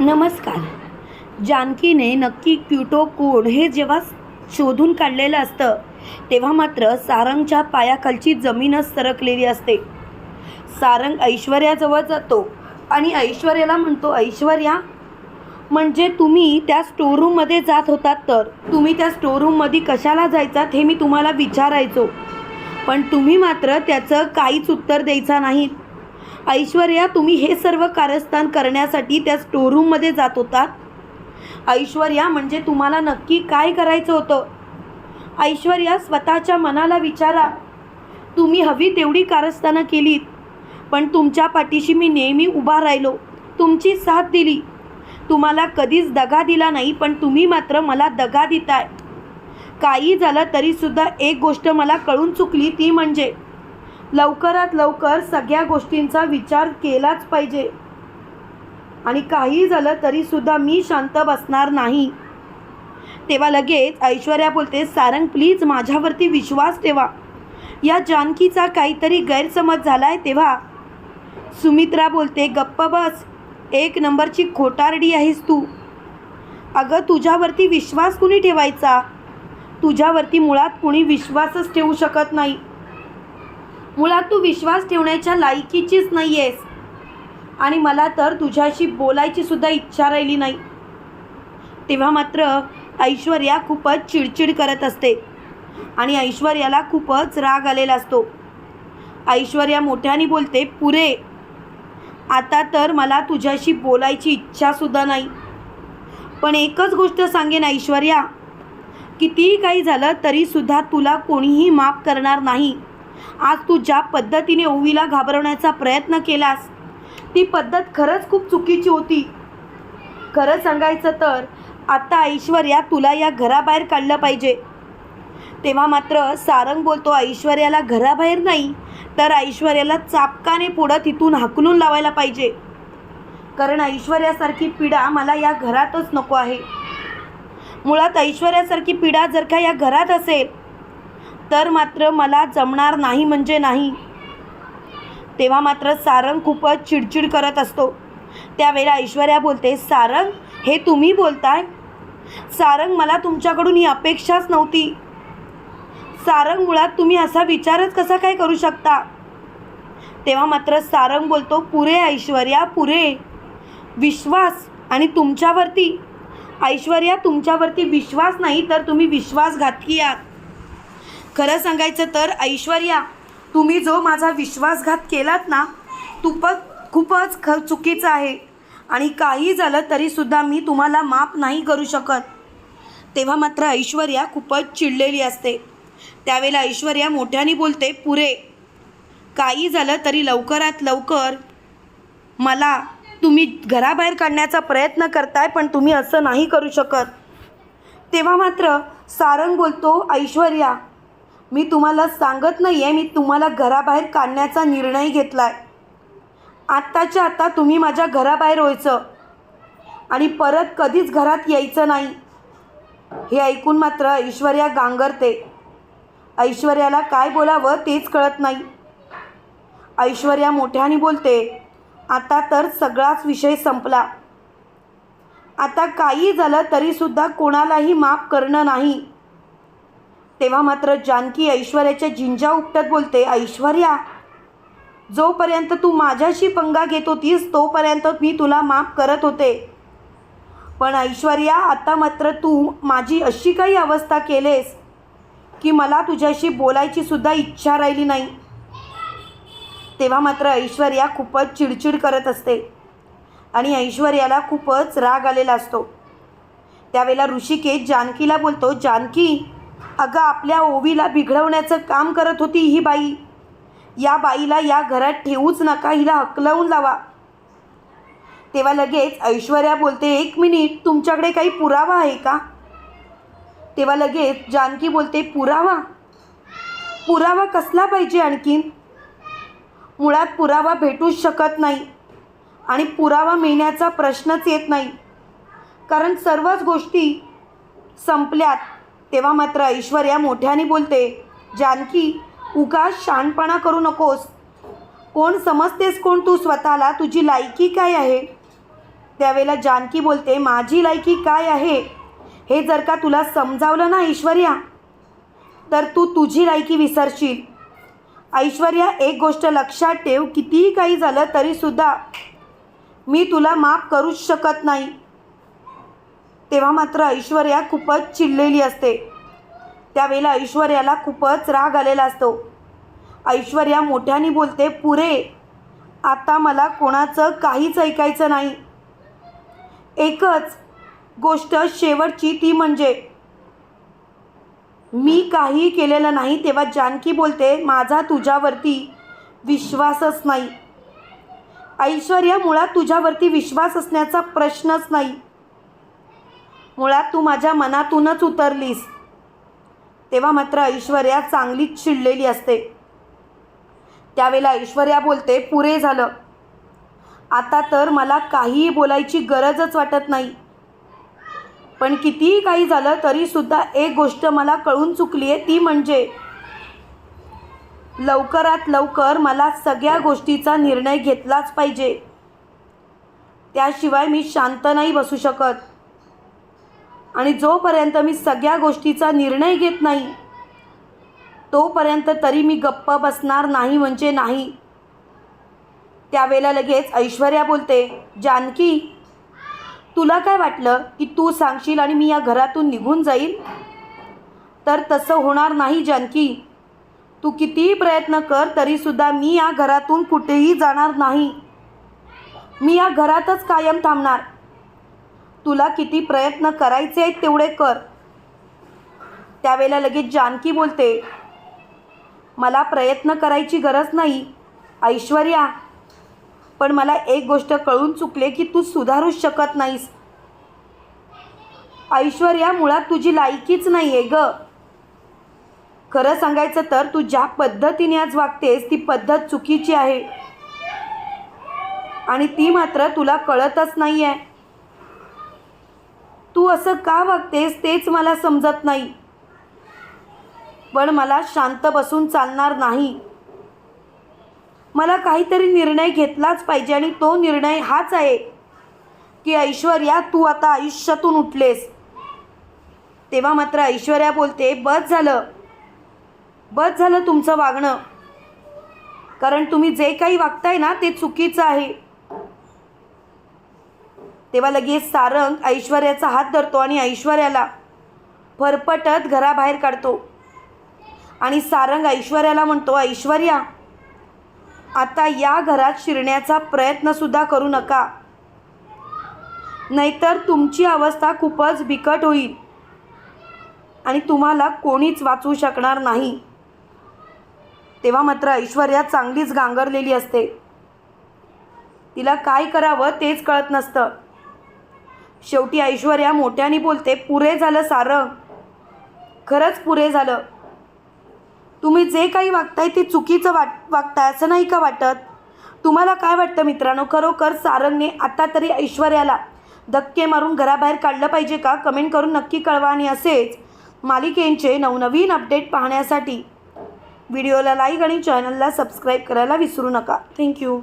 नमस्कार. जानकीने नक्की क्युटो कोण हे जेव्हा शोधून काढलेलं असतं तेव्हा मात्र सारंगच्या पायाखालची जमीनच सरकलेली असते. सारंग ऐश्वर्याजवळ जातो आणि ऐश्वर्याला म्हणतो ऐश्वर्या म्हणजे तुम्ही त्या स्टोरूममध्ये जात होतात तर? तुम्ही त्या स्टोरूममध्ये कशाला जायचात हे मी तुम्हाला विचारायचो. पण तुम्ही मात्र त्याचं काहीच उत्तर द्यायचा नाहीत. ऐश्वर्या तुम्ही हे सर्व कारस्थान करण्यासाठी त्या स्टोरूममध्ये जात होतात ऐश्वर्या म्हणजे तुम्हाला नक्की काय करायचं होतं? ऐश्वर्या स्वतःच्या मनाला विचारा. तुम्ही हवी तेवढी कारस्थानं केलीत पण तुमच्या पाठीशी मी नेहमी उभा राहिलो. तुमची साथ दिली. तुम्हाला कधीच दगा दिला नाही पण तुम्ही मात्र मला दगा देताय. काही झालं तरीसुद्धा एक गोष्ट मला कळून चुकली ती म्हणजे लवकरात लवकर सगळ्या गोष्टींचा विचार केलाच पाहिजे. आणि काही झालं तरीसुद्धा मी शांत बसणार नाही. तेव्हा लगेच ऐश्वर्या बोलते सारंग प्लीज माझ्यावरती विश्वास ठेवा. या जानकीचा काहीतरी गैरसमज झाला आहे तेव्हा. सुमित्रा बोलते गप्प बस. एक नंबरची खोटारडी आहेस तू. अगं तुझ्यावरती विश्वास कुणी ठेवायचा? तुझ्यावरती मुळात कुणी विश्वासच ठेवू शकत नाही. मुळात तू विश्वास ठेवण्याच्या लायकीचीच नाही आहेस आणि मला तर तुझ्याशी बोलायची सुद्धा इच्छा राहिली नाही. तेव्हा मात्र ऐश्वर्या खूपच चिडचिड करत असते. आणि ऐश्वर्याला खूपच राग आलेला असतो. ऐश्वर्या मोठ्याने बोलते पुरे आता तर मला तुझ्याशी बोलायची इच्छासुद्धा नाही. पण एकच गोष्ट सांगेन ऐश्वर्या कितीही काही झालं तरीसुद्धा तुला कोणीही माफ करणार नाही. आज तू ज्या पद्धतीने ओवीला घाबरवण्याचा प्रयत्न केलास ती पद्धत खरंच खूप चुकीची होती. खरं सांगायचं तर आता ऐश्वर्या तुला या घराबाहेर काढलं पाहिजे. तेव्हा मात्र सारंग बोलतो ऐश्वर्याला घराबाहेर नाही तर ऐश्वर्याला चापकाने पुढं तिथून हाकलून लावायला पाहिजे. कारण ऐश्वर्यासारखी पिढा मला या घरातच नको आहे. मुळात ऐश्वर्यासारखी पिढा जर का या घरात असेल तर मात्र मला जमणार नाही म्हणजे नाही. तेव्हा मात्र सारंग खूपच चिडचिड करत असतो. त्यावेळेला ऐश्वर्या बोलते सारंग हे तुम्ही बोलताय? सारंग मला तुमच्याकडून ही अपेक्षाच नव्हती. सारंग मुळात तुम्ही असा विचारच कसा काय करू शकता? तेव्हा मात्र सारंग बोलतो पुरे ऐश्वर्या पुरे. विश्वास आणि तुमच्यावरती. ऐश्वर्या तुमच्यावरती विश्वास नाही तर तुम्ही विश्वासघातकी आहात. खरं सांगायचं तर ऐश्वर्या तुम्ही जो माझा विश्वासघात केलात ना तुपच खूपच ख चुकीचं आहे. आणि काही झालं तरीसुद्धा मी तुम्हाला माफ नाही करू शकत. तेव्हा मात्र ऐश्वर्या खूपच चिडलेली असते. त्यावेळेला ऐश्वर्या मोठ्याने बोलते पुरे काही झालं तरी लवकरात लवकर मला तुम्ही घराबाहेर काढण्याचा प्रयत्न करताय पण तुम्ही असं नाही करू शकत. तेव्हा मात्र सारंग बोलतो ऐश्वर्या मी तुम्हाला सांगत नाही आहे मी तुम्हाला घराबाहेर काढण्याचा निर्णय घेतला आहे आत्ताच्या आत्ता तुम्ही माझ्या घराबाहेर व्हायचं. आणि परत कधीच घरात यायचं नाही. हे ऐकून मात्र ऐश्वर्या गांगरते. ऐश्वर्याला काय बोलावं तेच कळत नाही. ऐश्वर्या मोठ्याने बोलते आता तर सगळाच विषय संपला. आता काही झालं तरीसुद्धा कोणालाही माफ करणं नाही. तेव्हा मात्र जानकी ऐश्वर्याच्या जिंजा उपटत बोलते ऐश्वर्या जोपर्यंत तू माझ्याशी पंगा घेत होतीस तोपर्यंत मी तुला माफ करत होते. पण ऐश्वर्या आता मात्र तू माझी अशी काही अवस्था केलेस की मला तुझ्याशी बोलायची सुद्धा इच्छा राहिली नाही. तेव्हा मात्र ऐश्वर्या खूपच चिडचिड करत असते आणि ऐश्वर्याला खूपच राग आलेला असतो. त्यावेळेला ऋषिकेश जानकीला बोलतो जानकी अगं आपल्या ओवीला बिघडवण्याचं काम करत होती ही बाई. या बाईला या घरात ठेवूच नका हिला हकलवून लावा. तेव्हा लगेच ऐश्वर्या बोलते एक मिनिट तुमच्याकडे काही पुरावा आहे का? तेव्हा लगेच जानकी बोलते पुरावा? पुरावा कसला पाहिजे आणखीन? मुळात पुरावा भेटूच शकत नाही आणि पुरावा मिळण्याचा प्रश्नच येत नाही. कारण सर्वच गोष्टी संपल्यात. तेव्हा मात्र ऐश्वर्या मोठ्याने बोलते जानकी उगा शानपणा करू नकोस. कोण समजतेस कोण तू स्वतःला? तुझी लायकी काय आहे? त्यावेळेला जानकी बोलते माझी लायकी काय आहे? हे जर का तुला समजावलं ना ऐश्वर्या तर तू तुझी लायकी विसरशील. ऐश्वर्या एक गोष्ट लक्षात ठेव कितीही काही झालं तरीसुद्धा मी तुला माफ करूच शकत नाही. तेव्हा मात्र ऐश्वर्या खूपच चिडलेली असते. त्यावेळेला ऐश्वर्याला खूपच राग आलेला असतो. ऐश्वर्या मोठ्याने बोलते पुरे आता मला कोणाचं काहीच ऐकायचं नाही. एकच गोष्ट शेवटची ती म्हणजे मी काही केलेलं नाही तेव्हा जानकी बोलते माझा तुझ्यावरती विश्वासच नाही. ऐश्वर्या मुळात तुझ्यावरती विश्वास असण्याचा प्रश्नच नाही. मुळात तू माझ्या मनातूनच उतरलीस. तेव्हा मात्र ऐश्वर्या चांगलीच चिडलेली असते. त्यावेळेला ऐश्वर्या बोलते पुरे झालं. आता तर मला काहीही बोलायची गरजच वाटत नाही. पण कितीही काही झालं तरीसुद्धा एक गोष्ट मला कळून चुकली आहे ती म्हणजे लवकरात लवकर मला सगळ्या गोष्टीचा निर्णय घेतलाच पाहिजे. त्याशिवाय मी शांत नाही बसू शकत. आणि जोपर्यंत मी सगळ्या गोष्टीचा निर्णय घेत नाही तोपर्यंत तरी मी गप्प बसणार नाही म्हणजे नाही. त्यावेळेला लगेच ऐश्वर्या बोलते जानकी तुला काय वाटलं की तू सांगशील आणि मी या घरातून निघून जाईल? तर तसं होणार नाही जानकी. तू कितीही प्रयत्न कर तरीसुद्धा मी या घरातून कुठेही जाणार नाही. मी या घरातच कायम थांबणार. तुला किती प्रयत्न करायचे आहेत तेवढे कर. त्यावेळेला लगेच जानकी बोलते मला प्रयत्न करायची गरज नाही ऐश्वर्या पण मला एक गोष्ट कळून चुकले की तू सुधारूच शकत नाहीस. ऐश्वर्या मुळात तुझी लायकीच नाही आहे ग. खरं सांगायचं तर तू ज्या पद्धतीने आज वागतेस ती पद्धत चुकीची आहे. आणि ती मात्र तुला कळतच नाही आहे तू असं का वागतेस तेच मला समजत नाही. पण मला शांत बसून चालणार नाही. मला काहीतरी निर्णय घेतलाच पाहिजे आणि तो निर्णय हाच आहे की ऐश्वर्या तू आता आयुष्यातून उठलेस. तेव्हा मात्र ऐश्वर्या बोलते बस झालं. बस झालं तुमचं वागणं. कारण तुम्ही जे काही वागताय ना ते चुकीचं आहे. तेव्हा लगेच सारंग ऐश्वर्याचा हात धरतो आणि ऐश्वर्याला फरफटत घराबाहेर काढतो. आणि सारंग ऐश्वर्याला म्हणतो ऐश्वर्या आता या घरात शिरण्याचा प्रयत्नसुद्धा करू नका. नाहीतर तुमची अवस्था खूपच बिकट होईल आणि तुम्हाला कोणीच वाचवू शकणार नाही. तेव्हा मात्र ऐश्वर्या चांगलीच गांगरलेली असते. तिला काय करावं तेच कळत नसतं. शेवटी ऐश्वर्या मोठ्याने बोलते पुरे झालं सारं. खरंच पुरे झालं. तुम्ही जे काही वागताय ते चुकीचं वाट वागताय असं नाही का वाटत? तुम्हाला काय वाटतं मित्रांनो? खरोखर सारंगने आता तरी ऐश्वर्याला धक्के मारून घराबाहेर काढलं पाहिजे का? कमेंट करून नक्की कळवा आणि असेच मालिकेंचे नवनवीन अपडेट पाहण्यासाठी व्हिडिओला लाईक आणि चॅनलला सबस्क्राईब करायला विसरू नका. थँक्यू.